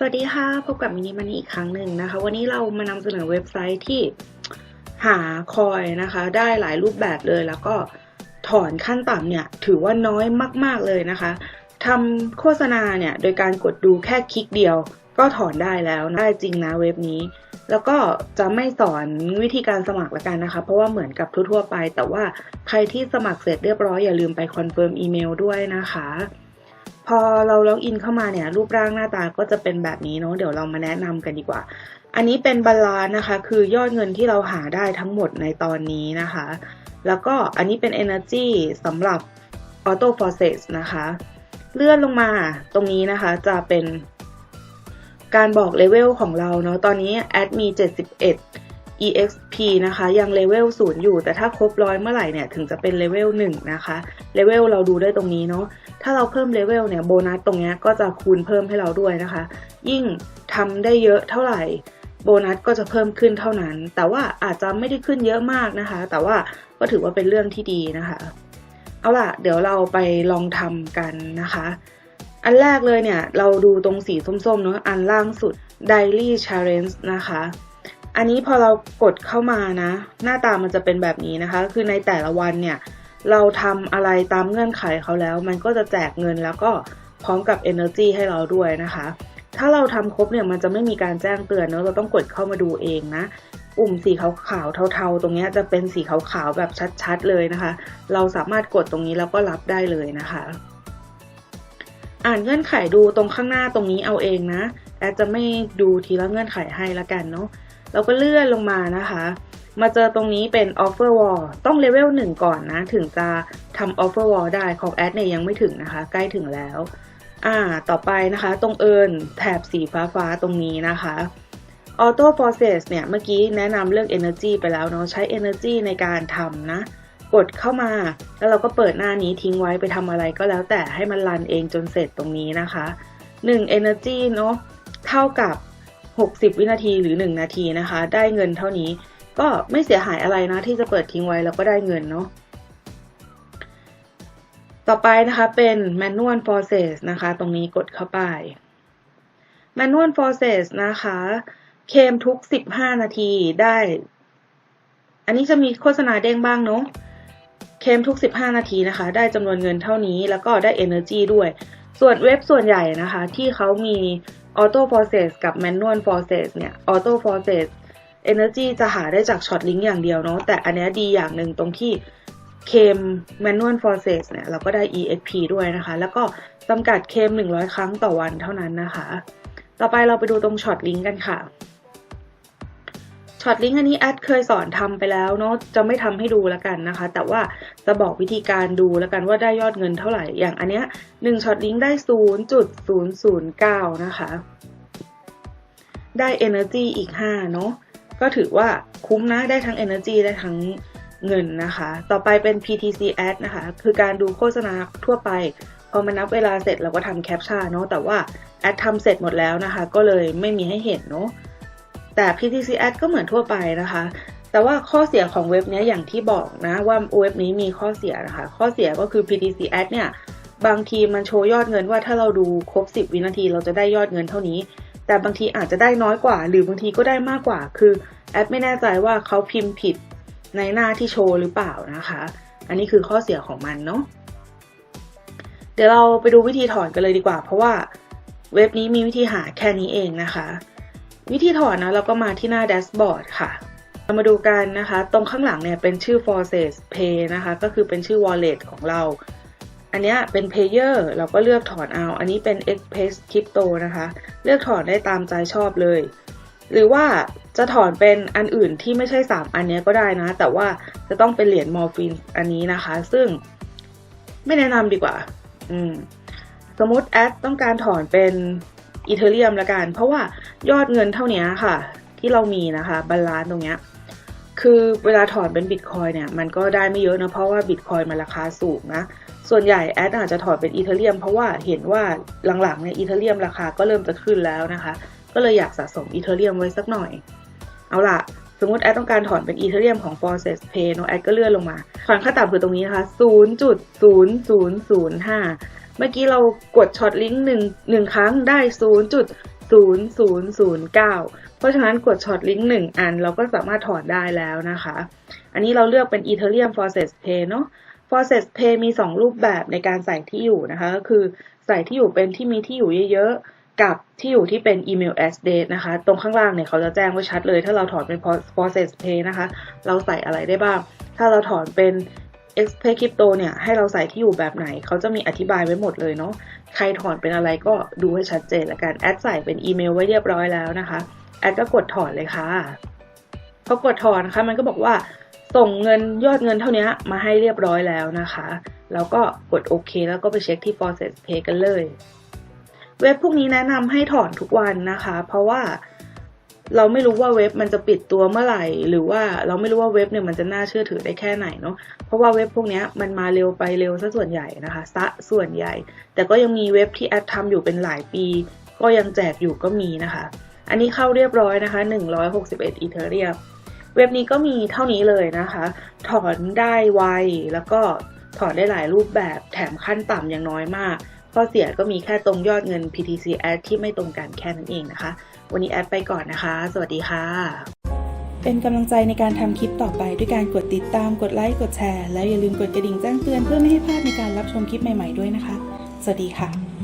สวัสดีค่ะ พบกับมินิมันนี่อีกครั้งหนึ่งนะคะ วันนี้เรามานำเสนอเว็บไซต์ที่หาคอยนะคะ ได้หลายรูปแบบเลยแล้วก็ถอนขั้นต่ำเนี่ย ถือว่าน้อยมาก ๆ เลยนะคะทำโฆษณาเนี่ย โดยการกดดูแค่คลิกเดียว ก็ถอนได้แล้วนะได้จริงนะเว็บนี้ แล้วก็จะไม่สอนวิธีการสมัครละกันนะคะ เพราะว่าเหมือนกับทั่วๆไป แต่ว่าใครที่สมัครเสร็จเรียบร้อยอย่าลืมไปคอนเฟิร์มอีเมลด้วยนะคะ พอเราล็อกอินเข้ามาเนี่ย รูปร่างหน้าตาก็จะเป็นแบบนี้เนาะเดี๋ยวเรามาแนะนำกันดีกว่า อันนี้เป็นบาลานนะคะ คือยอดเงินที่เราหาได้ทั้งหมดในตอนนี้นะคะ แล้วก็อันนี้เป็น Energy สำหรับ Auto f o r c e s นะคะ เลื่อนลงมาตรงนี้นะคะจะเป็นการบอกเลเวลของเราเนาะตอนนี้แอดมี 71 exp นะคะ ยังเลเวล0อยู่ แต่ถ้าครบร้อยเมื่อไหร่เนี่ย ถึงจะเป็นเลเวล1นะคะเลเวลเราดูได้ตรงนี้เนาะถ้าเราเพิ่มเลเวลเนี่ยโบนัสตรงนี้ก็จะคูณเพิ่มให้เราด้วยนะคะ ยิ่งทำได้เยอะเท่าไหร่โบนัสก็จะเพิ่มขึ้นเท่านั้น แต่ว่าอาจจะไม่ได้ขึ้นเยอะมากนะคะ แต่ว่าก็ถือว่าเป็นเรื่องที่ดีนะคะ เอาล่ะ เดี๋ยวเราไปลองทำกันนะคะ อันแรกเลยเนี่ย เราดูตรงสีส้มๆเนาะอันล่างสุด Daily Challenge นะคะ อันนี้พอเรากดเข้ามานะ หน้าตามันจะเป็นแบบนี้นะคะ คือในแต่ละวันเนี่ย เราทำอะไรตามเงื่อนไขเขาแล้ว มันก็จะแจกเงินแล้วก็พร้อมกับ Energy ให้เราด้วยนะคะ ถ้าเราทำครบเนี่ยมันจะไม่มีการแจ้งเตือนเนอะเราต้องกดเข้ามาดูเองนะปุ่มสีขาวๆเทาๆ ตรงนี้จะเป็นสีขาวๆแบบชัดๆเลยนะคะ เราสามารถกดตรงนี้แล้วก็รับได้เลยนะคะ อ่านเงื่อนไขดูตรงข้างหน้าตรงนี้เอาเองนะ แอดจะไม่ดูทีละเงื่อนไขให้ละกันเนาะเราก็เลื่อนลงมานะคะ มาเจอตรงนี้เป็น offer wall ต้องเลเวล1ก่อนนะ ถึงจะทำ offer wall ได้ของแอดเนี่ยยังไม่ถึงนะคะ ใกล้ถึงแล้ว อ่า ต่อไปนะคะ ตรงเอินแถบสีฟ้าฟ้าๆตรงนี้นะคะ auto process เนี่ย เมื่อกี้แนะนำเรื่อง energy ไปแล้วเนาะ ใช้ energy ในการทำนะ กดเข้ามา แล้วเราก็เปิดหน้านี้ทิ้งไว้ไปทำอะไรก็แล้วแต่ให้มันรันเองจนเสร็จตรงนี้นะคะ 1 energy เนาะ เท่ากับ 60 วินาทีหรือ 1 นาทีนะคะ ได้เงินเท่านี้ก็ไม่เสียหายอะไรนะที่จะเปิดทิ้งไว้แล้วก็ได้เงินเนาะต่อไปนะคะเป็น manual process นะคะ ตรงนี้กดเข้าไป manual process นะคะ เคมทุก 15 นาทีได้ อันนี้จะมีโฆษณาเด้งบ้างเนาะเคมทุก 15 นาทีนะคะ ได้จำนวนเงินเท่านี้แล้วก็ได้ energy ด้วย ส่วนเว็บส่วนใหญ่นะคะ ที่เขามี auto process กับ manual process เนี่ย auto process energy จะหาได้จากช็อตลิงก์อย่างเดียวเนาะ แต่อันนี้ดีอย่างหนึ่งตรงที่เคม manual process เนี่ย เราก็ได้ exp ด้วยนะคะ แล้วก็จำกัดเคม 100 ครั้งต่อวันเท่านั้นนะคะ ต่อไปเราไปดูตรงช็อตลิงก์กันค่ะ ช็อตลิงก์อันนี้แอดเคยสอนทำไปแล้วเนาะจะไม่ทำให้ดูแล้วกันนะคะ แต่ว่าจะบอกวิธีการดูแล้วกันว่าได้ยอดเงินเท่าไหร่อย่างอันเนี้ย1ช็อตลิงก์ได้0.009นะคะ ได้ energy อีก5เนาะก็ถือว่าคุ้มนะได้ทั้ง energy ได้ทั้งเงินนะคะ ต่อไปเป็น PTC ad นะคะ คือการดูโฆษณาทั่วไป พอมานับเวลาเสร็จเราก็ทำแคปชั่นเนาะแต่ว่าแอดทำเสร็จหมดแล้วนะคะ ก็เลยไม่มีให้เห็นเนาะ แต่ PTC ad ก็เหมือนทั่วไปนะคะ แต่ว่าข้อเสียของเว็บนี้อย่างที่บอกนะว่าเว็บนี้มีข้อเสียนะคะ ข้อเสียก็คือ PTC ad เนี่ยบางทีมันโชว์ยอดเงินว่าถ้าเราดูครบ 10 วินาทีเราจะได้ยอดเงินเท่านี้ แต่บางทีอาจจะได้น้อยกว่า หรือบางทีก็ได้มากกว่า คือแอดไม่แน่ใจว่าเขาพิมพ์ผิดในหน้าที่โชว์หรือเปล่านะคะ อันนี้คือข้อเสียของมันเนาะ เดี๋ยวเราไปดูวิธีถอนกันเลยดีกว่า เพราะว่าเว็บนี้มีวิธีหาแค่นี้เองนะคะ วิธีถอนนะเราก็มาที่หน้าแดชบอร์ดค่ะเรามาดูกันนะคะ ตรงข้างหลังเนี่ยเป็นชื่อ Forces Pay นะคะ ก็คือเป็นชื่อ Wallet ของเรา อันนี้เป็น Payer เราก็เลือกถอนเอา อันนี้เป็น Express Crypto นะคะ เลือกถอนได้ตามใจชอบเลย หรือว่าจะถอนเป็นอันอื่นที่ไม่ใช่ 3 อันนี้ก็ได้นะ แต่ว่าจะต้องเป็นเหรียญมอร์ฟินอันนี้นะคะ ซึ่งไม่แนะนำดีกว่า อืม สมมติแอดต้องการถอนเป็น อีเทเรียมละกัน เพราะว่ายอดเงินเท่านี้ค่ะ ที่เรามีนะคะบาลานซ์ตรงเนี้ยคือเวลาถอนเป็นบิตคอยเนี่ยมันก็ได้ไม่เยอะนะเพราะว่าบิตคอยมันราคาสูงนะส่วนใหญ่แอดอาจจะถอนเป็นอีเทเรียมเพราะว่าเห็นว่าหลังๆเนี่ยอีเทเรียมราคาก็เริ่มจะขึ้นแล้วนะคะ ก็เลยอยากสะสมอีเทเรียมไว้สักหน่อย เอาล่ะ สมมติแอดต้องการถอนเป็นอีเทเรียมของ Forces Pay เนอะแอดก็เลื่อนลงมาถอนค่าต่ำคือตรงนี้นะคะ 0.0005 เมื่อกี้เรากดช็อตลิงก์หนึ่งหนึ่งครั้งได้0009เพราะฉะนั้นกดช็อตลิงก์หนึ่งอันเราก็สามารถถอนได้แล้วนะคะ อันนี้เราเลือกเป็น Ethereum Process Pay เนาะ Process Pay มี 2 รูปแบบในการใส่ที่อยู่นะคะ ก็คือใส่ที่อยู่เป็นที่มีที่อยู่เยอะๆ กับที่อยู่ที่เป็น email address นะคะ ตรงข้างล่างเนี่ยเขาจะแจ้งไว้ชัดเลย ถ้าเราถอนเป็น Process Pay นะคะ เราใส่อะไรได้บ้าง ถ้าเราถอนเป็น Xpay Crypto เนี่ยให้เราใส่ที่อยู่แบบไหน เขาจะมีอธิบายไว้หมดเลยเนาะใครถอนเป็นอะไรก็ดูให้ชัดเจนละกันแอดใส่เป็นอีเมลไว้เรียบร้อยแล้วนะคะแอดก็กดถอนเลยค่ะพอกดถอนนะคะมันก็บอกว่าส่งเงินยอดเงินเท่านี้มาให้เรียบร้อยแล้วนะคะ แล้วก็กดโอเค แล้วก็ไปเช็คที่ process pay กันเลย เว็บพวกนี้แนะนำให้ถอนทุกวันนะคะ เพราะว่า เราไม่รู้ว่าเว็บมันจะปิดตัวเมื่อไหร่ หรือว่าเราไม่รู้ว่าเว็บเนี่ยมันจะน่าเชื่อถือได้แค่ไหนเนาะเพราะว่าเว็บพวกนี้มันมาเร็วไปเร็วซะส่วนใหญ่นะคะซะส่วนใหญ่ แต่ก็ยังมีเว็บที่แอดทำอยู่เป็นหลายปี ก็ยังแจกอยู่ก็มีนะคะ อันนี้เข้าเรียบร้อยนะคะ161 อีเทเรียมเว็บนี้ก็มีเท่านี้เลยนะคะ ถอนได้ไวแล้วก็ถอนได้หลายรูปแบบแถมขั้นต่ำอย่างน้อยมาก ข้อเสียก็มีแค่ตรงยอดเงิน PTC Ad ที่ไม่ตรงกันแค่นั้นเองนะคะ วันนี้แอดไปก่อนนะคะ สวัสดีค่ะ เป็นกำลังใจในการทำคลิปต่อไปด้วยการกดติดตาม กดไลค์ กดแชร์ แล้วอย่าลืมกดกระดิ่งแจ้งเตือนเพื่อไม่ให้พลาดในการรับชมคลิปใหม่ๆด้วยนะคะ สวัสดีค่ะ